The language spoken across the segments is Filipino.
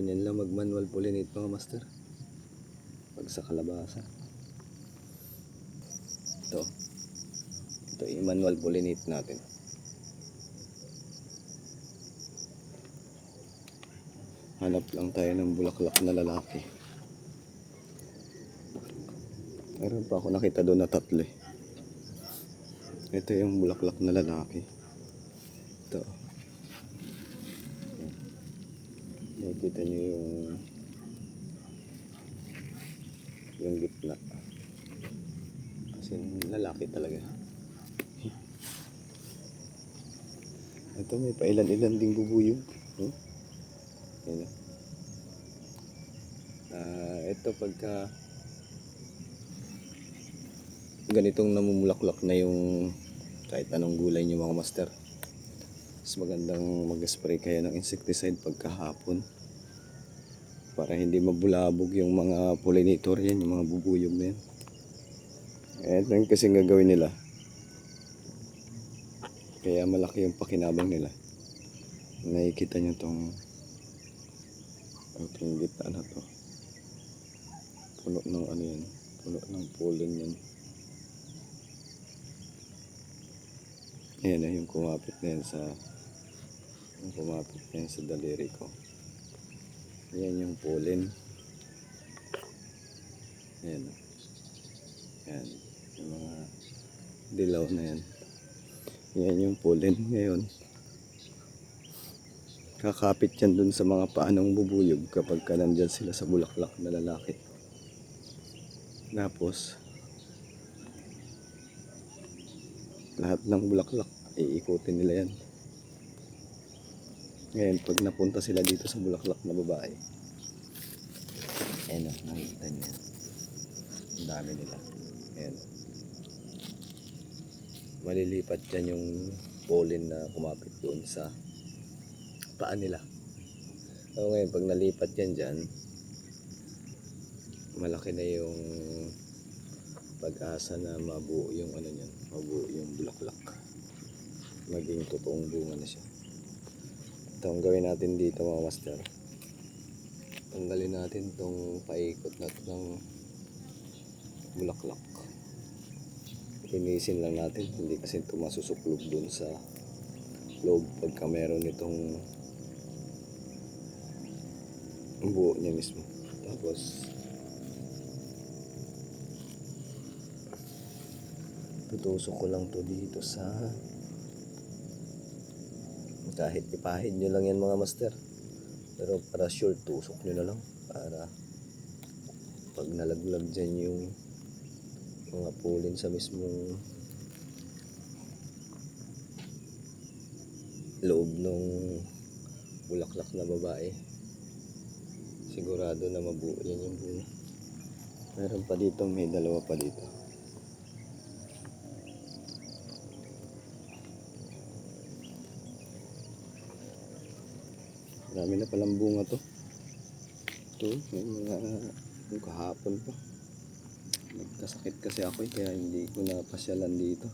Ganyan lang mag-manual pollinate mga master. Pag sa kalabasa. Ito. Ito yung manual pollinate natin. Hanap lang tayo ng bulaklak na lalaki. Meron pa ako nakita doon na tatlo eh. Ito yung bulaklak na lalaki. Ito. Nakikita niyo yung yung gitna. Kasi lalaki talaga. Ito may pailan-ilan ding bubuyog. Hmm? Yan. Ah, ito pagka ganitong namumulaklak na yung kahit anong gulay niyo mga master. Mas magandang mag-spray kayo ng insecticide pagkahapon para hindi mabulabog yung mga pollinator yan, yung mga bubuyog na yan. Ito yung kasing gagawin nila. Kaya malaki yung pakinabang nila. Nakikita nyo tong itong gitna na to. Puno ng ano yan. Puno ng pollen yan. Ayan na yung kumapit na yan sa yung kumapit na yan sa daliri ko. Yan yung pollen. Ayan. o. Yan. Yung mga dilaw na yan. Yan yung pollen ngayon. Kakapit yan dun sa mga paanong bubuyog kapag ka nandyan sila sa bulaklak na lalaki. Tapos, lahat ng bulaklak, iikutin nila yan. Ngayon, pag napunta sila dito sa bulaklak na babae, ayan o, nakikita niyo. Ang dami nila. Ayan. Malilipat yan yung pollen na kumapit doon sa paa nila. So ngayon, pag nalipat yan dyan, malaki na yung pag-asa na mabuo yung ano niyan, mabuo yung bulaklak. Maging totoong bunga na siya. Ito ang gawin natin dito mga master. Tanggalin natin tong paikot na to ng bulaklak. Linisin lang natin, hindi kasi ito masusuklog dun sa loob pagka meron itong buo niya mismo. Tapos tutusok ko lang to dito sa kahit ipahid nyo lang yan mga master. Pero para sure tusok nyo na lang para pag nalaglag dyan yung mga pulin sa mismong loob ng bulaklak na babae sigurado na mabuo yan yung bunga meron pa dito may dalawa pa dito Marami na palang bunga to. Ito, may mga yung kahapon pa. Nagkasakit kasi ako eh, kaya hindi ko na pasyalan dito.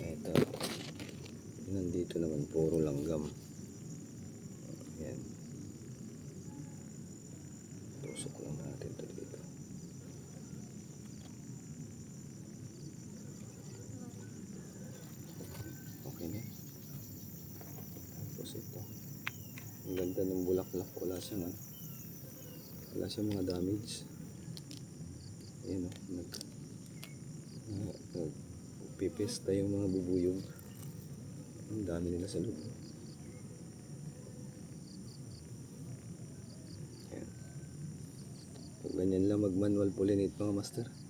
Ito. Nandito naman puro langgam. Ayan. Tusok lang natin to dito. Okay na. Ito. Ang ganda ng bulaklak. Wala siyang ano. Wala siyang mga damage. Ayan o. Nag, nag, nag, pipista yung mga bubuyog. Ang dami nila sa loob. Ayan. Pag ganyan lang mag-manual pollinate mga master.